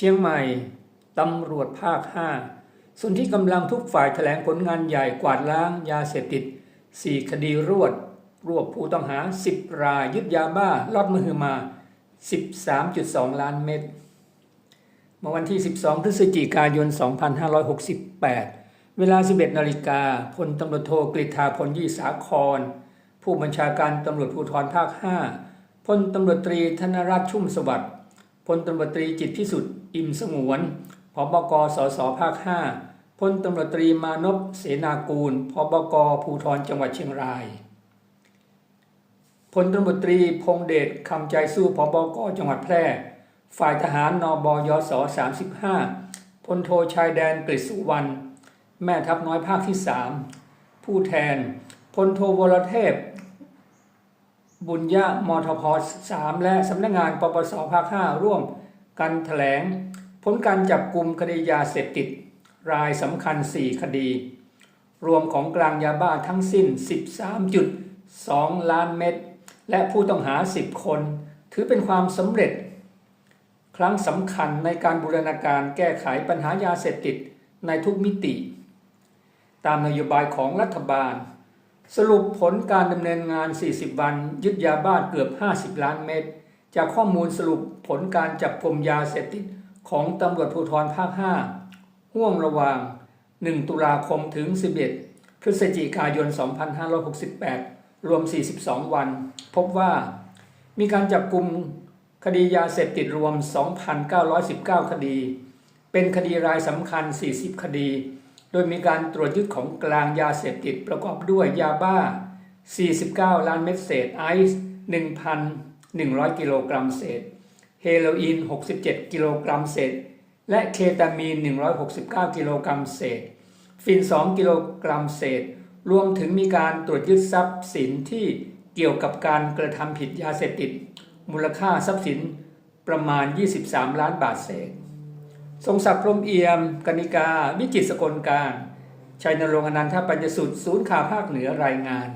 ชียงใหม่ตำรวจภาค 5ส่วนที่กำลังทุกฝ่ายแถลงผลงานใหญ่กวาดล้างยาเสพติด 4 คดีรวด รวบผู้ต้องหา 10 รายยึดยาบ้าลอดมือมา 13.2 ล้านเม็ดเมื่อวันที่ 12 พฤศจิกายน 2568 เวลา 11 นาฬิกาพลตำรวจโทกฤษฐาพลยี่สาคร ผู้บัญชาการตำรวจภูธรภาค 5พลตำรวจตรีธนรัตน์ชุ่มสวัสดิ์ พลตำรวจตรีจิตพิสุทธิ์อิ่มสงวนพบกสสภาค 5พลตำรวจตรีมานพเสนากูลพบกภูธรจังหวัดเชียงรายพลตำรวจตรีพงเดชคำใจสู้พบกจังหวัดแพร่ ฝ่ายทหารนบยศ35พลโทชายแดนกฤษสุวรรณแม่ทัพน้อยภาคที่ 3 ผู้แทนพลโทวรเทพ บุญญามทพ3และสำนักงานปปสภาค5ร่วมกันถแถลง ผลการจับกลุ่มคดียาเสพติด รายสำคัญ 4 คดี รวมของกลางยาบ้าทั้งสิ้น 13.2 ล้านเม็ดและผู้ต้องหา 10 คน ถือเป็นความสำเร็จ ครั้งสำคัญในการบูรณาการแก้ไขปัญหายาเสพติดในทุกมิติ ตามนโยบายของรัฐบาล สรุปผลการดำเนินงาน 40 วัน ยึดยาบ้าเกือบ 50 ล้านเม็ด จากข้อมูลสรุปผลการจับกลุ่มยาเสพติดของตำรวจภูธรภาค 5 ห่วงระหว่าง 1 ตุลาคมถึง 11 พฤศจิกายน 2568 รวม 42 วัน พบว่า มีการจับกลุ่มคดียาเสพติดรวม 2,919 คดี เป็นคดีรายสำคัญ 40 คดี โดยมีการตรวจยึดของกลางยาเสพติดประกอบด้วยยาบ้า 49 ล้านเม็ดเศษไอซ์ 1,100 กิโลกรัมเศษ เฮโรอีน 67 กิโลกรัมเศษ และเคตามีน 169 กิโลกรัมเศษ ฟิน 2 กิโลกรัมเศษ รวมถึงมีการตรวจยึดทรัพย์สินที่เกี่ยวกับการกระทำผิดยาเสพติด มูลค่าทรัพย์สินประมาณ 23 ล้านบาทเศษ ทรงศักดิ์พรมเอี่ยม กนิกา วิจิตสกลการ ชัยนรงค์อนันทปัญญสุดศูนย์ข่าวภาคเหนือรายงาน